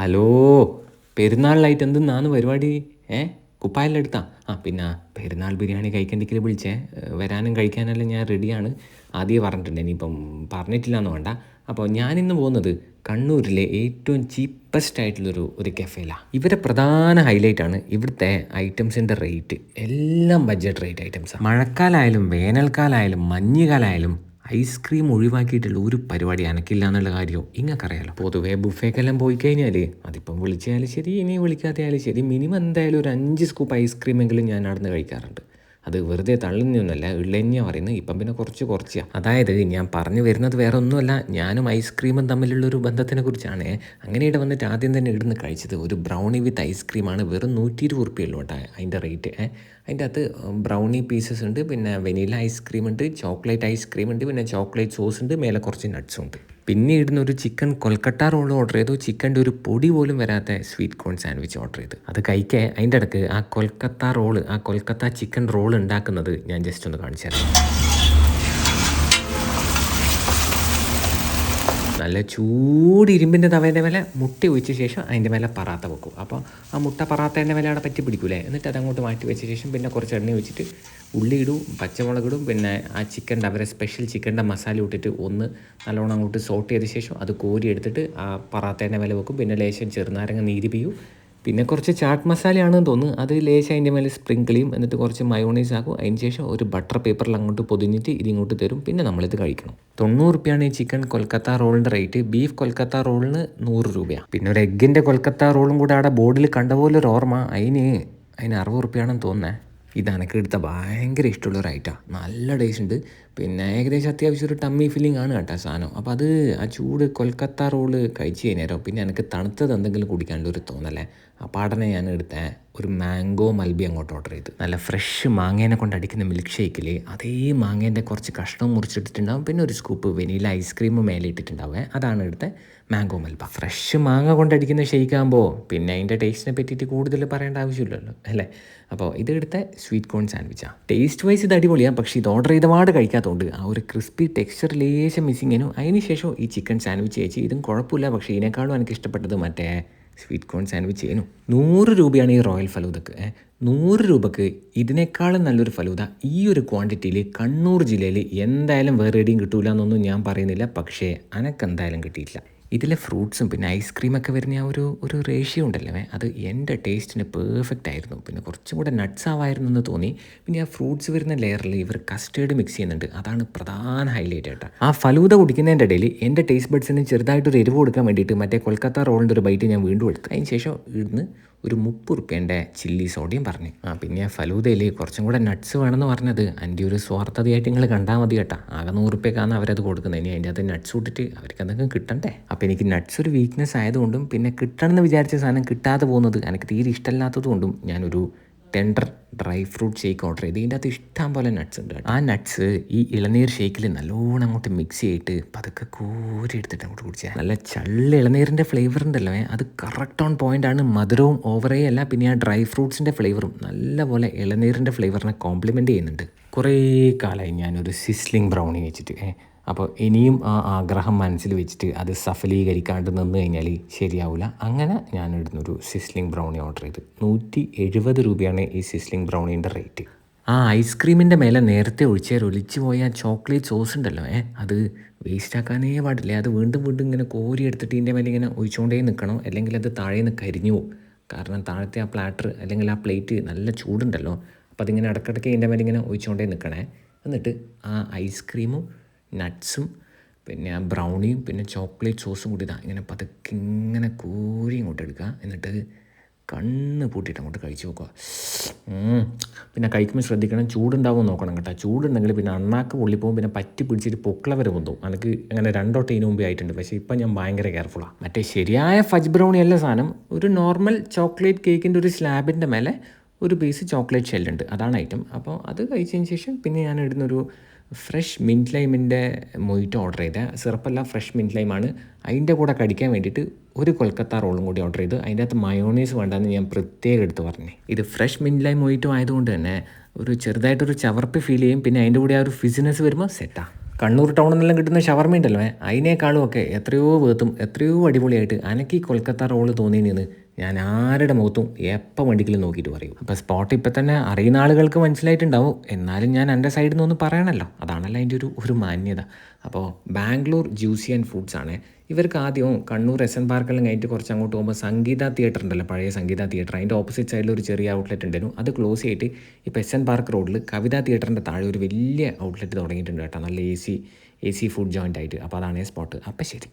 Hello പെരുന്നാളിലായിട്ട് എന്തെന്നാണ് പരിപാടി? ഏ കുപ്പായെല്ലാം ആ പിന്നെ പെരുന്നാൾ ബിരിയാണി കഴിക്കണ്ടെങ്കിൽ വിളിച്ചേ. വരാനും കഴിക്കാനെല്ലാം ഞാൻ റെഡിയാണ്. ആദ്യം പറഞ്ഞിട്ടുണ്ട് ഇനിയിപ്പം പറഞ്ഞിട്ടില്ല എന്ന് വേണ്ട. അപ്പോൾ ഞാനിന്ന് പോകുന്നത് കണ്ണൂരിലെ ഏറ്റവും ചീപ്പസ്റ്റ് ആയിട്ടുള്ളൊരു ഒരു കഫേലാണ് ഇവരെ പ്രധാന ഹൈലൈറ്റാണ് ഇവിടുത്തെ ഐറ്റംസിന്റെ റേറ്റ്. എല്ലാം ബഡ്ജറ്റ് റേറ്റ് ഐറ്റംസാണ് മഴക്കാലമായാലും വേനൽക്കാലമായാലും മഞ്ഞുകാലമായാലും ഐസ്ക്രീം ഒഴിവാക്കിയിട്ടുള്ള ഒരു പരിപാടി എനക്കില്ല എന്നുള്ള കാര്യമോ ഇങ്ങക്കറിയാലോ. പൊതുവേ ബുഫേക്കെല്ലാം പോയി കഴിഞ്ഞാൽ അതിപ്പം വിളിച്ചാലും ശരി ഇനി വിളിക്കാത്തയാലും ശരി. മിനിമം എന്തായാലും ഒരു അഞ്ച് സ്കൂപ്പ് ഐസ്ക്രീമെങ്കിലും ഞാൻ നടന്ന് കഴിക്കാറുണ്ട്. അത് വെറുതെ തള്ളുന്നൊന്നുമല്ല ഉള്ളതന്നെയാണ് പറയുന്നത്. ഇപ്പം പിന്നെ കുറച്ച് കുറച്ചാണ് അതായത് ഞാൻ പറഞ്ഞു വരുന്നത് വേറെ ഒന്നുമല്ല ഞാനും ഐസ്ക്രീമും തമ്മിലുള്ളൊരു ബന്ധത്തിനെ കുറിച്ചാണ്. അങ്ങനെ ഇവിടെ വന്നിട്ട് ആദ്യം തന്നെ ഇവിടുന്ന് കഴിച്ചത് ഒരു ബ്രൗണി വിത്ത് ഐസ്ക്രീമാണ് വെറും നൂറ്റി ഇരുപത് ഉറുപ്പ്യുള്ളൂ കേട്ടോ അതിന്റെ റേറ്റ് അതിന്റെ അകത്ത് ബ്രൗണി പീസസ് ഉണ്ട് പിന്നെ വെനില ഐസ്ക്രീം ഉണ്ട് ചോക്ലേറ്റ് ഐസ്ക്രീം ഉണ്ട് പിന്നെ ചോക്ലേറ്റ് സോസ് ഉണ്ട് മേലെ കുറച്ച് നട്ട്സും ഉണ്ട്. പിന്നെ ഇടുന്ന ഒരു ചിക്കൻ കൊൽക്കട്ട റോൾ ഓർഡർ ചെയ്തു. ചിക്കന്റെ ഒരു പൊടി പോലും വരാത്ത സ്വീറ്റ് കോൺ സാൻഡ്വിച്ച് ഓർഡർ ചെയ്തു. അത് കഴിക്കാൻ അതിന്റെ ഇടയ്ക്ക് ആ കൊൽക്കത്ത റോൾ ആ കൊൽക്കത്ത ചിക്കൻ റോൾ ഉണ്ടാക്കുന്നത് ഞാൻ ജസ്റ്റ് ഒന്ന് കാണിച്ചു തരാം. നല്ല ചൂട് ഇരുമ്പിന്റെ തവേന്റെ മേലെ മുട്ട ഒഴിച്ച ശേഷം അതിന്റെ മേലെ പറാത്ത വെക്കും. അപ്പോൾ ആ മുട്ട പറാത്തേന്റെ മേലെ അവിടെ പറ്റി പിടിക്കൂലേ? എന്നിട്ട് അതങ്ങോട്ട് മാറ്റി വെച്ച ശേഷം പിന്നെ കുറച്ച് എണ്ണ വെച്ചിട്ട് ഉള്ളി ഇടും പച്ചമുളക് ഇടും പിന്നെ ആ ചിക്കന്റെ അവരെ സ്പെഷ്യൽ ചിക്കന്റെ മസാല ഇട്ടിട്ട് ഒന്ന് നല്ലോണം അങ്ങോട്ട് സോട്ട് ചെയ്ത ശേഷം അത് കോരി എടുത്തിട്ട് ആ പറാത്തേന്റെ മേലെ വെക്കും. പിന്നെ ലേശം ചെറുനാരങ്ങ നീരി പിയും പിന്നെ കുറച്ച് ചാട്ട് മസാലയാണെന്ന് തോന്നുന്നു. അത് ലേശം അതിന്റെ മേലെ സ്പ്രിങ്കിൾ ചെയ്യും എന്നിട്ട് കുറച്ച് മയോണൈസ് ആക്കും. അതിന് ശേഷം ഒരു ബട്ടർ പേപ്പറിൽ അങ്ങോട്ട് പൊതിഞ്ഞിട്ട് ഇതിങ്ങോട്ട് തരും. പിന്നെ നമ്മളിത് കഴിക്കണം. തൊണ്ണൂറ് റുപ്യാണ് ഈ ചിക്കൻ കൊൽക്കത്ത റോളിന്റെ റേറ്റ്. ബീഫ് കൊൽക്കത്ത റോളിന് നൂറ് രൂപയാണ് പിന്നെ ഒരു എഗ്ഗിന്റെ കൊൽക്കത്ത റോളും കൂടെ അവിടെ ബോർഡിൽ കണ്ട പോലെ ഒരു ഓർമ്മ. അതിന് അതിന് അറുപത് റുപ്യാണെന്ന് തോന്നുന്നേ. ഇത് എനിക്ക് എടുത്ത ഭയങ്കര ഇഷ്ടമുള്ള ഒരു ഐറ്റാണ് നല്ല ടേസ്റ്റ് ഉണ്ട്. പിന്നെ ഏകദേശം അത്യാവശ്യം ഒരു ടമ്മി ഫീലിംഗ് ആണ് കേട്ടോ സാധനം. അപ്പോൾ അത് ആ ചൂട് കൊൽക്കത്ത റോൾ കഴിച്ച് കഴിഞ്ഞേരം പിന്നെ എനിക്ക് തണുത്തത് എന്തെങ്കിലും കുടിക്കാണ്ട് ഒരു തോന്നലേ ആ പാടനെ ഞാൻ എടുത്ത ഒരു മാംഗോ മൽബി അങ്ങോട്ട് ഓർഡർ ചെയ്തു. നല്ല ഫ്രഷ് മാങ്ങേനെ കൊണ്ട് അടിക്കുന്ന മിൽക്ക് ഷേക്കിൽ അതേ മാങ്ങേന്റെ കുറച്ച് കഷ്ണം മുറിച്ചിട്ടിട്ടുണ്ടാവും. പിന്നെ ഒരു സ്കൂപ്പ് വെനീല ഐസ്ക്രീം മേലെ ഇട്ടിട്ടുണ്ടാവേ. അതാണ് എടുത്ത. മാംഗോ മൽബ. ഫ്രഷ് മാങ്ങ കൊണ്ടടിക്കുന്ന ഷേക്ക് ആകുമ്പോൾ പിന്നെ അതിന്റെ ടേസ്റ്റിനെ പറ്റിയിട്ട് കൂടുതൽ പറയേണ്ട ആവശ്യമില്ലല്ലോ അല്ലേ? അപ്പോൾ ഇതെടുത്ത സ്വീറ്റ് കോൺ സാൻഡ്വിച്ചാണ് ടേസ്റ്റ് വൈസ് ഇത് അടിപൊളിയാണ് പക്ഷേ ഇത് ഓർഡർ ചെയ്ത പാട് കഴിക്കാത്തതുകൊണ്ട് ആ ഒരു ക്രിസ്പി ടെക്സ്ചർ ലേശം മിസ്സിങ്ങിനും അതിന് ശേഷം ഈ ചിക്കൻ സാൻഡ്വിച്ച് കഴിച്ച് ഇതും കുഴപ്പമില്ല പക്ഷേ ഇതിനേക്കാളും എനിക്ക് ഇഷ്ടപ്പെട്ടത് മറ്റേ സ്വീറ്റ് കോൺ സാൻഡ്വിച്ച് ചെയ്യുന്നു നൂറ് രൂപയാണ് ഈ റോയൽ ഫലൂദക്ക്. നൂറ് രൂപക്ക് ഇതിനേക്കാളും നല്ലൊരു ഫലൂദ. ഈ ഒരു ക്വാണ്ടിറ്റിയിൽ കണ്ണൂർ ജില്ലയിൽ എന്തായാലും വേറെ എവിടെയും കിട്ടൂല എന്നൊന്നും ഞാൻ പറയുന്നില്ല പക്ഷേ അനക്കെന്തായാലും കിട്ടിയിട്ടില്ല. ഇതിലെ ഫ്രൂട്ട്സും പിന്നെ ഐസ്ക്രീമൊക്കെ വരുന്ന ആ ഒരു ഒരു റേഷ്യോ ഉണ്ടല്ലോ അത് എന്റെ ടേസ്റ്റിന് പെർഫെക്റ്റ് ആയിരുന്നു. പിന്നെ കുറച്ചും കൂടെ നട്ട്സ് ആവായിരുന്നു എന്ന് തോന്നി. പിന്നെ ആ ഫ്രൂട്ട്സ് വരുന്ന ലെയറിൽ ഇവർ കസ്റ്റേർഡ് മിക്സ് ചെയ്യുന്നുണ്ട്. അതാണ് പ്രധാന ഹൈലൈറ്റ് ആയിട്ട്. ആ ഫലൂത കുടിക്കുന്നതിന്റെ ഇടയിൽ എന്റെ ടേസ്റ്റ് ബഡ്സിന് ചെറുതായിട്ടൊരു എരിവ് കൊടുക്കാൻ വേണ്ടിയിട്ട് മറ്റേ കൊൽക്കത്ത റോളിന്റെ ഒരു ബൈറ്റ് ഞാൻ വീണ്ടും എടുത്തു. അതിന് ശേഷം ഇവിടുന്ന് ഒരു മുപ്പത് റുപ്യേന്റെ ചില്ലി സോഡിയം പറഞ്ഞു. ആ പിന്നെ ഫലൂദയിൽ കുറച്ചും കൂടെ നട്ട്സ് വേണമെന്ന് പറഞ്ഞത് എന്റെ ഒരു സ്വാർത്ഥതയായിട്ട് നിങ്ങൾ കണ്ടാൽ മതി കേട്ടാ. ആകെ നൂറ് റുപ്യക്കാണ് അവരത് കൊടുക്കുന്നത്. ഇനി അതിന്റെ അകത്ത് നട്ട്സ് ഇട്ടിട്ട് അവർക്ക് എന്തെങ്കിലും കിട്ടണ്ടേ? അപ്പോൾ എനിക്ക് നട്ട്സ് ഒരു വീക്ക്നെസ് ആയതുകൊണ്ടും പിന്നെ കിട്ടണമെന്ന് വിചാരിച്ച സാധനം കിട്ടാതെ പോകുന്നത് എനിക്ക് തീരെ ഇഷ്ടമില്ലാത്തതുകൊണ്ടും ഞാനൊരു tender dry fruit shake order ചെയ്ത് ഇതിന്റെ അകത്ത് ഇഷ്ടം പോലെ നട്ട്സ് ഉണ്ട് ആ നട്ട്സ് ഈ ഇളനീർ ഷേക്കിൽ നല്ലോണം അങ്ങോട്ട് മിക്സ് ചെയ്തിട്ട് പതുക്കെ കോരി എടുത്തിട്ട് അങ്ങോട്ട് കുടിച്ചാൽ നല്ല ചള്ള ഇളനീരിന്റെ ഫ്ലേവർ ഉണ്ടല്ലോ അത് കറക്റ്റ് ഓൺ പോയിന്റ് ആണ്. മധുരവും ഓവറേ അല്ല പിന്നെ ആ ഡ്രൈ ഫ്രൂട്ട്സിന്റെ ഫ്ലേവറും നല്ലപോലെ ഇളനീരിന്റെ ഫ്ലേവറിനെ കോംപ്ലിമെന്റ് ചെയ്യുന്നുണ്ട്. കുറേ കാലമായി ഞാനൊരു സിസ്ലിംഗ് ബ്രൗണി വെച്ചിട്ട് അപ്പോൾ ഇനിയും ആ ആഗ്രഹം മനസ്സിൽ വെച്ചിട്ട് അത് സഫലീകരിക്കാണ്ട് നിന്ന് കഴിഞ്ഞാൽ ശരിയാവില്ല അങ്ങനെ ഞാൻ ഇടുന്നൊരു സിസ്ലിംഗ് ബ്രൗണി ഓർഡർ ചെയ്ത്. നൂറ്റി എഴുപത് രൂപയാണ് ഈ സിസ്ലിംഗ് ബ്രൗണീന്റെ റേറ്റ് ആ ഐസ്ക്രീമിന്റെ മേലെ നേരത്തെ ഒഴിച്ചേർ ഒലിച്ചു പോയ ചോക്ലേറ്റ് സോസ് ഉണ്ടല്ലോ ഏ? അത് വേസ്റ്റ് ആക്കാനേ പാടില്ല. അത് വീണ്ടും വീണ്ടും ഇങ്ങനെ കോരി എടുത്തിട്ട് ഇതിന്റെ മേലെ ഇങ്ങനെ ഒഴിച്ചുകൊണ്ടേ നിൽക്കണം. അല്ലെങ്കിൽ അത് താഴെ നിന്ന് കരിഞ്ഞു പോകും. കാരണം താഴത്തെ ആ പ്ലാറ്റർ അല്ലെങ്കിൽ ആ പ്ലേറ്റ് നല്ല ചൂടുണ്ടല്ലോ. അപ്പോൾ അതിങ്ങനെ ഇടയ്ക്കിടയ്ക്ക് ഇതിന്റെ മേലെ ഇങ്ങനെ ഒഴിച്ചുകൊണ്ടേ നിൽക്കണേ. എന്നിട്ട് ആ ഐസ്ക്രീമും നട്ട്സും പിന്നെ ബ്രൗണിയും പിന്നെ ചോക്ലേറ്റ് സോസും കൂടി ഇതാ ഇങ്ങനെ പതുക്കെ ഇങ്ങനെ കോരി ഇങ്ങോട്ട് എടുക്കുക. എന്നിട്ട് കണ്ണ് പൂട്ടിയിട്ട് അങ്ങോട്ട് കഴിച്ചു നോക്കുക. പിന്നെ കഴിക്കുമ്പോൾ ശ്രദ്ധിക്കണം ചൂടുണ്ടാവും നോക്കണം കേട്ടോ. ചൂടുണ്ടെങ്കിൽ പിന്നെ അണ്ണാക്ക് പൊള്ളിപ്പോവും പിന്നെ പറ്റി പിടിച്ചിട്ട് പൊക്കള വരെ പൊന്തും. എനിക്ക് അങ്ങനെ രണ്ടോ ടീന് മുമ്പേ ആയിട്ടുണ്ട്. പക്ഷേ ഇപ്പം ഞാൻ ഭയങ്കര കെയർഫുള്ളാണ് മറ്റേ ശരിയായ ഫജ് ബ്രൗണി അല്ല സാധനം. ഒരു നോർമൽ ചോക്ലേറ്റ് കേക്കിന്റെ ഒരു സ്ലാബിന്റെ മേലെ ഒരു പീസ് ചോക്ലേറ്റ് ഷെല്ലുണ്ട് അതാണ് ഐറ്റം അപ്പോൾ അത് കഴിച്ചതിന് ശേഷം പിന്നെ ഞാൻ ഇടുന്നൊരു ഫ്രഷ് മിന്റ് ലൈമിന്റെ മൊയ്റ്റ് ഓർഡർ ചെയ്ത. സിറപ്പല്ല ഫ്രഷ് മിന്റ് ലൈമാണ്. അതിന്റെ കൂടെ കടിക്കാൻ വേണ്ടിയിട്ട് ഒരു കൊൽക്കത്ത റോളും കൂടി ഓർഡർ ചെയ്തു. അതിന്റെ അകത്ത് മയോണൈസ് വേണ്ടെന്ന് ഞാൻ പ്രത്യേകം എടുത്ത് പറഞ്ഞു. ഇത് ഫ്രഷ് മിന്റ് ലൈം മൊയ്റ്റോ ആയതുകൊണ്ട് തന്നെ ഒരു ചെറുതായിട്ടൊരു ചവർപ്പ് ഫീൽ ചെയ്യും. പിന്നെ അതിന്റെ കൂടെ ആ ഒരു ഫിസിനസ് വരുമ്പോൾ സെറ്റാണ് കണ്ണൂർ ടൗണിൽ നിന്നെല്ലാം കിട്ടുന്ന ഷവർമ ഉണ്ടല്ലോ അതിനേക്കാളും ഒക്കെ എത്രയോ വേത്തും എത്രയോ അടിപൊളിയായിട്ട് അനക്ക് ഈ കൊൽക്കത്ത റോൾ തോന്നിയെന്ന് ഞാൻ ആരുടെ മുഖത്തും എപ്പോൾ വേണ്ടിക്കലും നോക്കിയിട്ട് പറയും. അപ്പോൾ സ്പോട്ട് ഇപ്പം തന്നെ അറിയുന്ന ആളുകൾക്ക് മനസ്സിലായിട്ടുണ്ടാവും. എന്നാലും ഞാൻ എന്റെ സൈഡിൽ നിന്നൊന്നും പറയണല്ലോ. അതാണല്ലോ അതിന്റെ ഒരു ഒരു മാന്യത. അപ്പോൾ ബാംഗ്ലൂർ ജ്യൂസി ആൻഡ് ഫുഡ്സ് ആണ്. ഇവർക്ക് ആദ്യം കണ്ണൂർ എസ് എൻ പാർക്കെല്ലാം കഴിഞ്ഞിട്ട് കുറച്ച് അങ്ങോട്ട് പോകുമ്പോൾ സംഗീത തിയേറ്റർ ഉണ്ടല്ലോ പഴയ സംഗീത തിയേറ്റർ അതിന്റെ ഓപ്പോസിറ്റ് സൈഡിൽ ഒരു ചെറിയ ഔട്ട്ലെറ്റ് ഉണ്ടായിരുന്നു അത് ക്ലോസ് ചെയ്തിട്ട് ഇപ്പോൾ എസ് എൻ പാർക്ക് റോഡിൽ കവിത തിയേറ്ററിന്റെ താഴെ ഒരു വലിയ ഔട്ട്ലെറ്റ് തുടങ്ങിയിട്ടുണ്ട് കേട്ടോ. നല്ല A C A C food joint ആയിട്ട്. അപ്പോൾ അതാണ് സ്പോട്ട് അപ്പോൾ ശരി.